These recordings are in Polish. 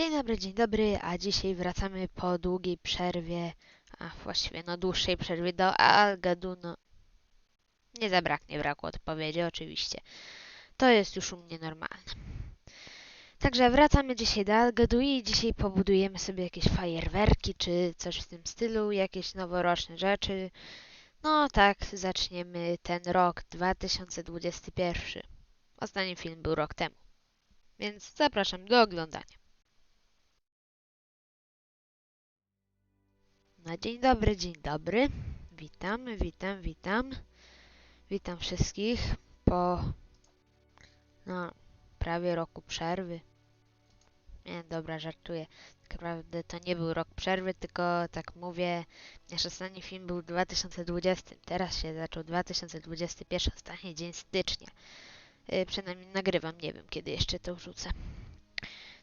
Dzień dobry, dzień dobry, a dzisiaj wracamy po długiej przerwie, a właściwie no dłuższej przerwie do Algadu, no nie zabraknie braku odpowiedzi oczywiście. To jest już u mnie normalne. Także wracamy dzisiaj do Algadu i dzisiaj pobudujemy sobie jakieś fajerwerki czy coś w tym stylu, jakieś noworoczne rzeczy. No tak, zaczniemy ten rok 2021. Ostatni film był rok temu. Więc zapraszam do oglądania. No dzień dobry, dzień dobry. Witam, witam, witam. Witam wszystkich po no, prawie roku przerwy. Nie, dobra, żartuję. Tak naprawdę to nie był rok przerwy, tylko tak mówię, nasz ostatni film był w 2020. Teraz się zaczął 2021, ostatni dzień stycznia. Yy, przynajmniej nagrywam, nie wiem kiedy jeszcze to wrzucę.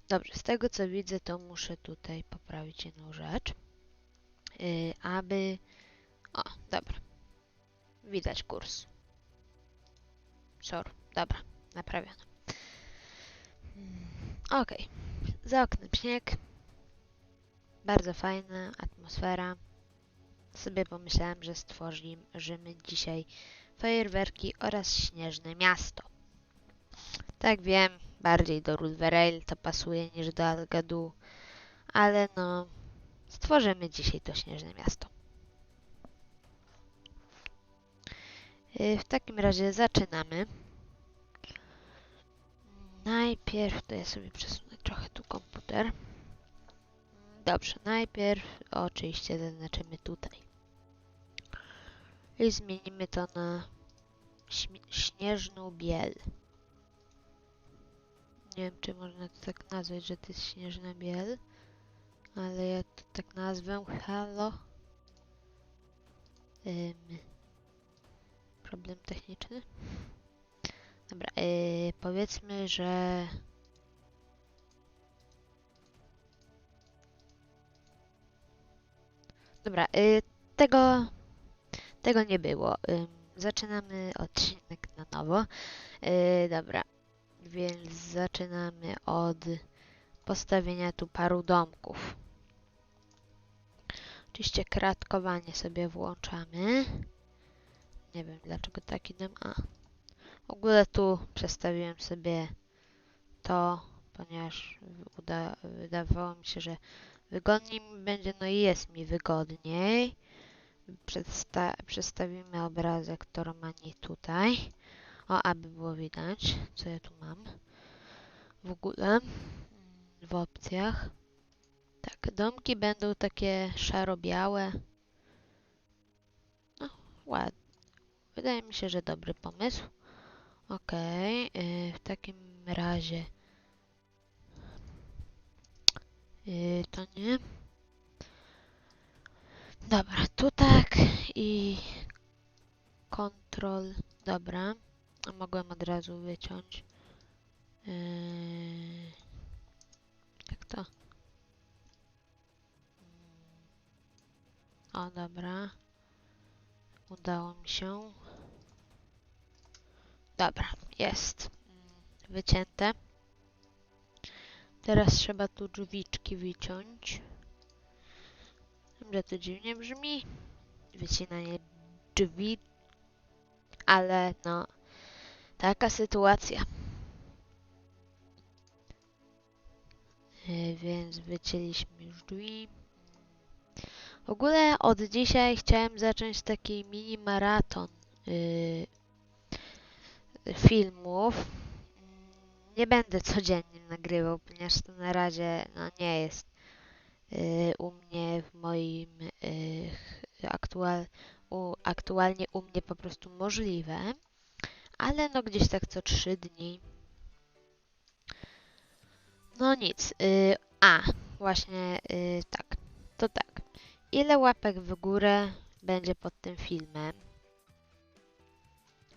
Dobrze, z tego co widzę, to muszę tutaj poprawić jedną rzecz y, aby... O, dobra. Widać kurs. Sorry, dobra, naprawiono. Mm, Okej, za oknem śnieg. Bardzo fajna atmosfera. Sobie pomyślałem, że stworzymy dzisiaj fajerwerki oraz śnieżne miasto. Tak wiem, bardziej do Rulverale to pasuje niż do Algadu, ale no, Stworzymy dzisiaj to śnieżne miasto. Y, W takim razie zaczynamy. Najpierw, to ja sobie przesunę trochę tu komputer. Dobrze, najpierw oczywiście zaznaczymy tutaj. I zmienimy to na śnieżną biel. Nie wiem, czy można to tak nazwać, że to jest śnieżna biel. Ale ja to tak nazwę. Halo. Problem techniczny. Dobra, yy, powiedzmy, że... Dobra, yy, tego... Tego nie było. Zaczynamy odcinek na nowo. Yy, dobra, więc zaczynamy od postawienia tu paru domków. Oczywiście kratkowanie sobie włączamy. Nie wiem dlaczego taki dom. A. W ogóle tu przestawiłem sobie to, ponieważ uda, wydawało mi się, że wygodniej mi będzie. No i jest mi wygodniej. Przedsta przestawimy obrazek Tormani tutaj. O, aby było widać, co ja tu mam. W ogóle w opcjach. Tak, domki będą takie szaro-białe. No, ładnie. Wydaje mi się, że dobry pomysł. Okej, yy, w takim razie yy, to nie. Dobra, tu tak i kontrol. Dobra, mogłem od razu wyciąć. Yy, O, dobra. Udało mi się. Dobra, jest. Wycięte. Teraz trzeba tu drzwiczki wyciąć. Wiem, że to dziwnie brzmi. Wycinanie drzwi. Ale no, taka sytuacja. Yy, więc wycięliśmy już drzwi. W ogóle od dzisiaj chciałem zacząć taki mini maraton yy, filmów. Nie będę codziennie nagrywał, ponieważ to na razie no, nie jest yy, u mnie w moim yy, aktual, u, aktualnie u mnie po prostu możliwe. Ale no gdzieś tak co trzy dni. No nic. Yy, a, właśnie yy, tak. To tak. Ile łapek w górę będzie pod tym filmem?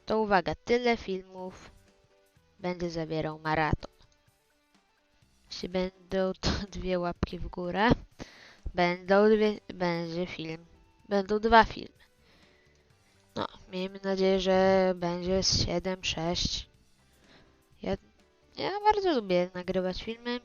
To uwaga, tyle filmów będzie zawierał maraton. Jeśli będą to dwie łapki w górę, będą dwie, będzie film, będą dwa filmy. No, miejmy nadzieję, że będzie z 7, 6. Ja, ja bardzo lubię nagrywać filmy.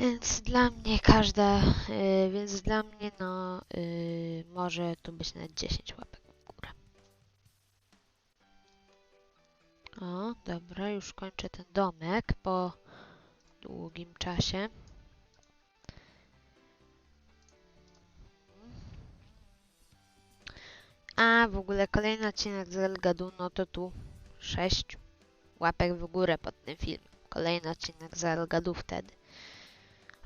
Więc dla mnie każda, y, więc dla mnie no y, może tu być nawet 10 łapek w górę. O, dobra, już kończę ten domek po długim czasie. A w ogóle kolejny odcinek z Elgadu, no to tu 6 łapek w górę pod tym filmem. Kolejny odcinek z Elgadu wtedy.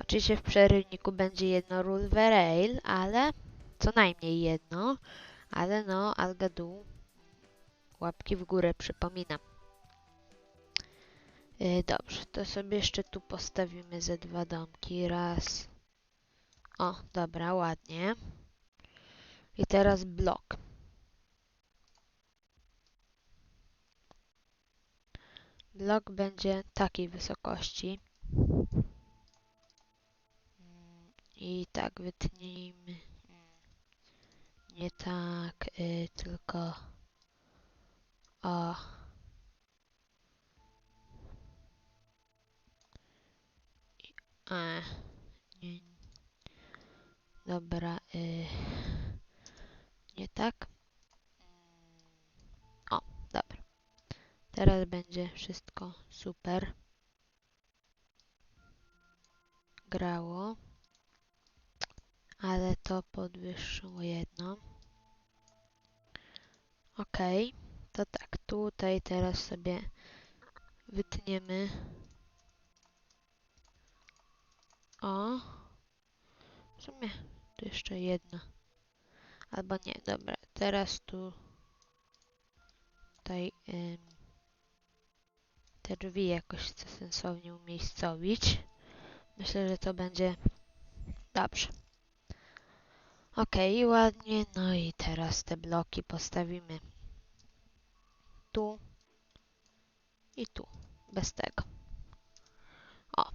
Oczywiście w przerywniku będzie jedno Rule Rail, ale co najmniej jedno, ale no Algadu łapki w górę przypominam. Yy, dobrze, to sobie jeszcze tu postawimy ze dwa domki. Raz. O, dobra, ładnie. I teraz blok. Blok będzie takiej wysokości. I tak wytnijmy. Mm, Nie tak, y, tylko o. I- A, nie, dobra, y, nie tak. Mm, O, dobra. Teraz będzie wszystko super. Grało. Ale to podwyższyło jedno. Ok, to tak, tutaj teraz sobie wytniemy. O, w sumie tu jeszcze jedno. Albo nie, dobra, teraz tu tutaj ym, te drzwi jakoś chcę sensownie umiejscowić. Myślę, że to będzie dobrze. Ok, ładnie. No i teraz te bloki postawimy tu i tu, bez tego. O,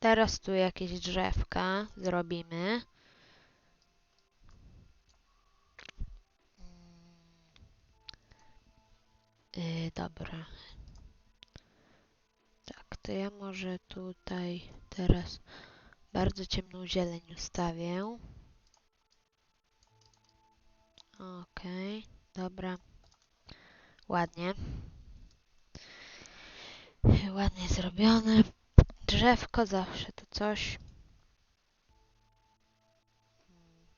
teraz tu jakieś drzewka zrobimy. Yy, dobra. Tak, to ja może tutaj teraz bardzo ciemną zieleń ustawię. Okej, dobra. Ładnie. Ładnie zrobione. Drzewko zawsze to coś.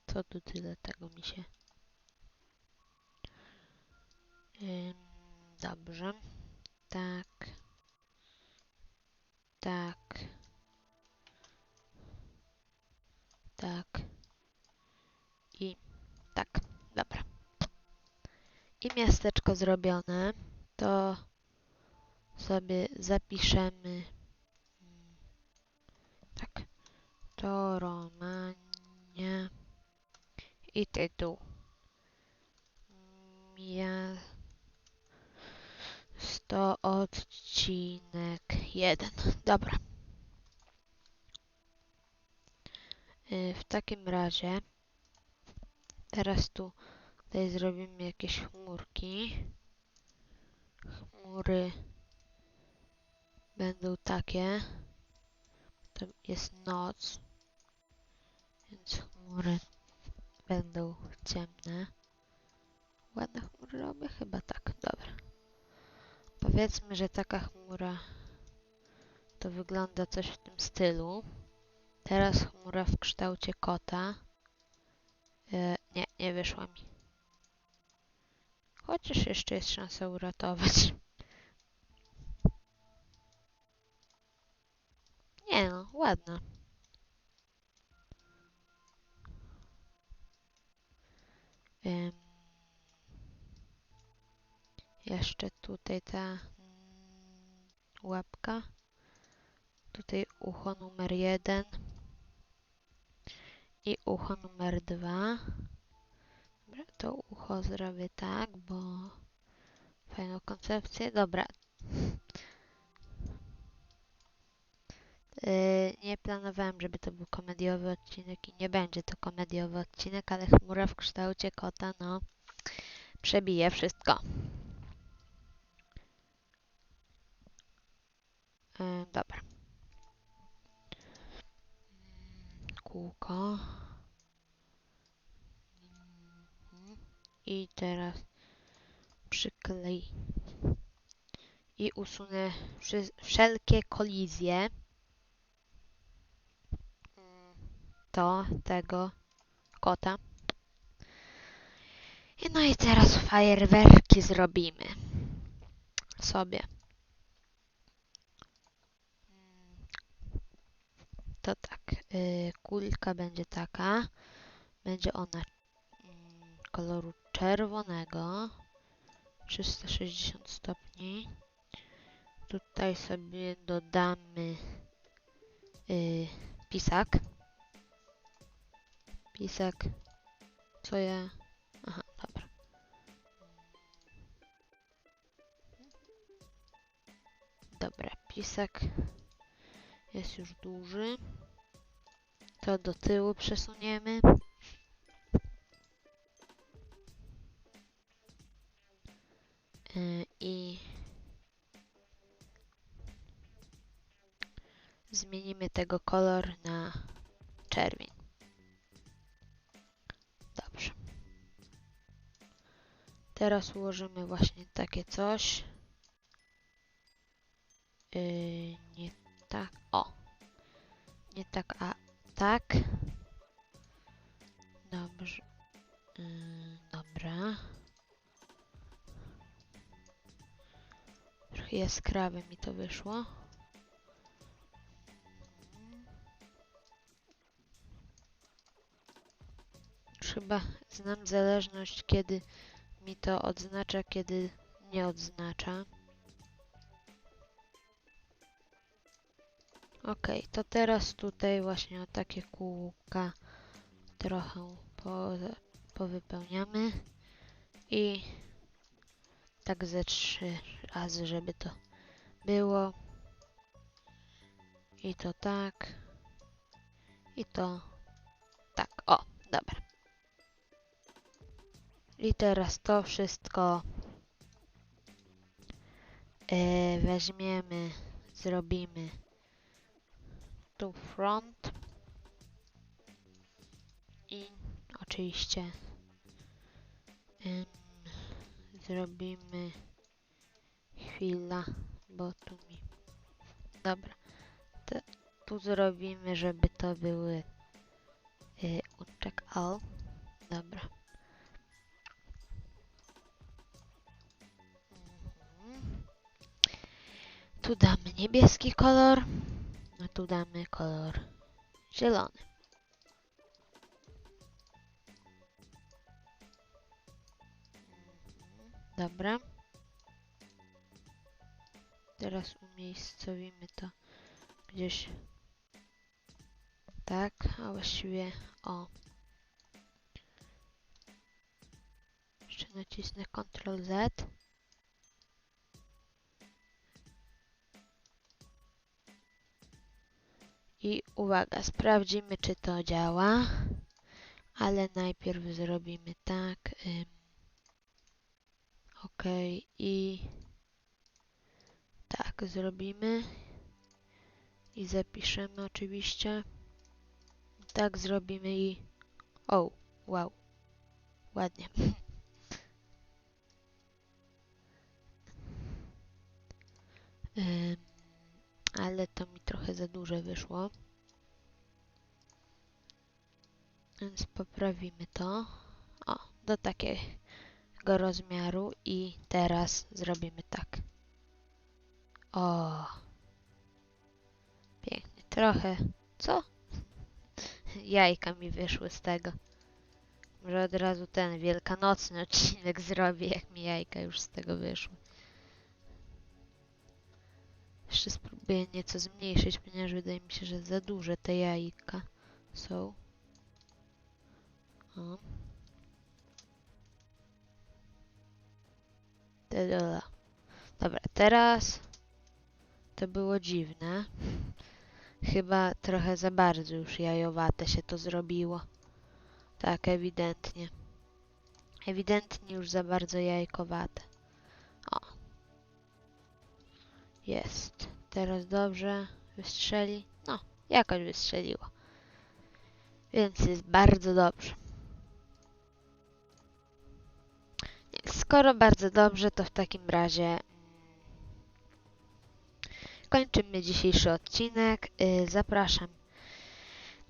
Co tu tyle tego mi się. Dobrze. Tak. Tak. Tak. I tak. I miasteczko zrobione. To sobie zapiszemy. mm, Tak. To Romania. I tytuł. 100 odcinek 1. Dobra. Y, W takim razie teraz tu tutaj zrobimy jakieś chmurki. Chmury będą takie. To jest noc, więc chmury będą ciemne. Ładne chmury robię? Chyba tak, dobra. Powiedzmy, że taka chmura to wygląda coś w tym stylu. Teraz chmura w kształcie kota. E, nie, nie wyszła mi. Chociaż jeszcze jest szansa uratować. Nie no, ładna. Ym, jeszcze tutaj ta łapka. Tutaj ucho numer jeden i ucho numer dwa. Dobra, to ucho zrobię tak, bo fajną koncepcję. Dobra. Yy, nie planowałem, żeby to był komediowy odcinek i nie będzie to komediowy odcinek, ale chmura w kształcie kota, no, przebije wszystko. Yy, dobra. kółko. I teraz przyklej. I usunę wszelkie kolizje do tego kota. I no i teraz fajerwerki zrobimy sobie. To tak, y, kulka będzie taka. Będzie ona mm, koloru czerwonego. 360 stopni. Tutaj sobie dodamy y, pisak. Pisak. Co ja... Aha, dobra. Dobra, pisak jest już duży. To do tyłu przesuniemy. Tego kolor na czerwień. Dobrze. Teraz ułożymy właśnie takie coś. Yy, nie tak. O. Nie tak, a tak. Dobrze. Yy, dobra. Trochę jaskrawe mi to wyszło. Już Chyba znam zależność, kiedy mi to odznacza, kiedy nie odznacza. Ok, to teraz tutaj właśnie o takie kółka trochę po, powypełniamy i tak ze trzy razy, żeby to było. I to tak. I to tak. O, dobra. I teraz to wszystko e, weźmiemy, zrobimy tu front. I oczywiście zrobimy chwila, bo tu mi dobra. To, tu zrobimy, żeby to były y, uncheck all dobra tu damy niebieski kolor a tu damy kolor zielony. Dobra. Teraz umiejscowimy to gdzieś tak, a właściwie o. Jeszcze nacisnę Ctrl Z. I uwaga, sprawdzimy czy to działa. Ale najpierw zrobimy tak. Ym, ok, i tak zrobimy. I zapiszemy oczywiście. Tak zrobimy i... O, wow. Ładnie. Ym, ale to mi trochę za duże wyszło. Więc poprawimy to. O, do takiego rozmiaru i teraz zrobimy tak. O. Pięknie. Trochę. Co? Jajka mi wyszły z tego. Może od razu ten wielkanocny odcinek zrobię, jak mi jajka już z tego wyszły. Jeszcze spróbuję nieco zmniejszyć, ponieważ wydaje mi się, że za duże te jajka są. O. Dobra, teraz to było dziwne. Chyba trochę za bardzo już jajowate się to zrobiło. Tak, ewidentnie. Ewidentnie już za bardzo jajkowate. Jest. Teraz dobrze. Wystrzeli. No, jakoś wystrzeliło. Więc jest bardzo dobrze. Skoro bardzo dobrze, to w takim razie kończymy dzisiejszy odcinek. Y, Zapraszam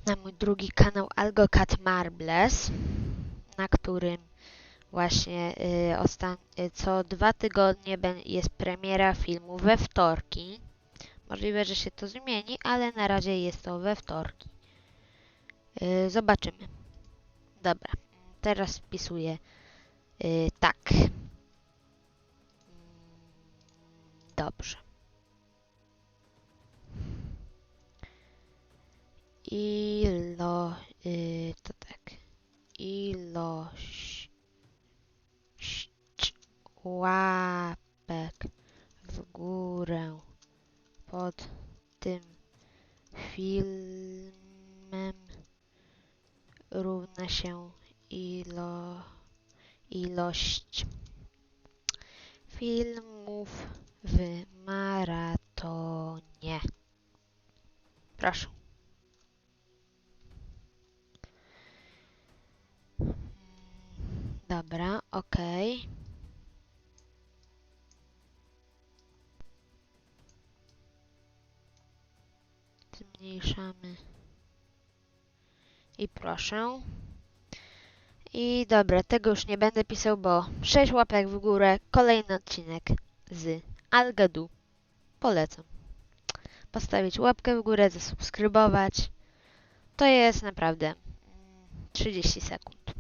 na mój drugi kanał AlgoCat Marbles, na którym właśnie y, y, co dwa tygodnie jest premiera filmu we wtorki. Możliwe, że się to zmieni, ale na razie jest to we wtorki. Y, Zobaczymy. Dobra, teraz wpisuję y, tak. Dobrze. Ilo, y, to tak. Ilość łapek w górę pod tym filmem równa się ilo, ilość filmów w maratonie. Proszę. Dobra, okej. Zmniejszamy. I proszę. I dobra, tego już nie będę pisał, bo 6 łapek w górę, kolejny odcinek z Algadu. Polecam. Postawić łapkę w górę, zasubskrybować. To jest naprawdę mm, 30 sekund.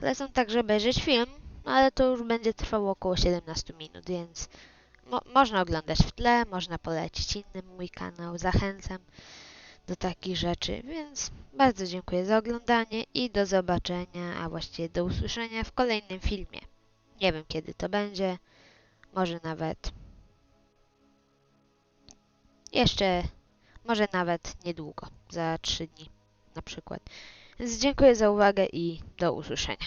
Polecam także obejrzeć film, ale to już będzie trwało około 17 minut, więc mo można oglądać w tle, można polecić innym mój kanał. Zachęcam do takich rzeczy, więc bardzo dziękuję za oglądanie i do zobaczenia, a właściwie do usłyszenia w kolejnym filmie. Nie wiem kiedy to będzie, może nawet jeszcze, może nawet niedługo, za 3 dni na przykład. Więc dziękuję za uwagę i do usłyszenia.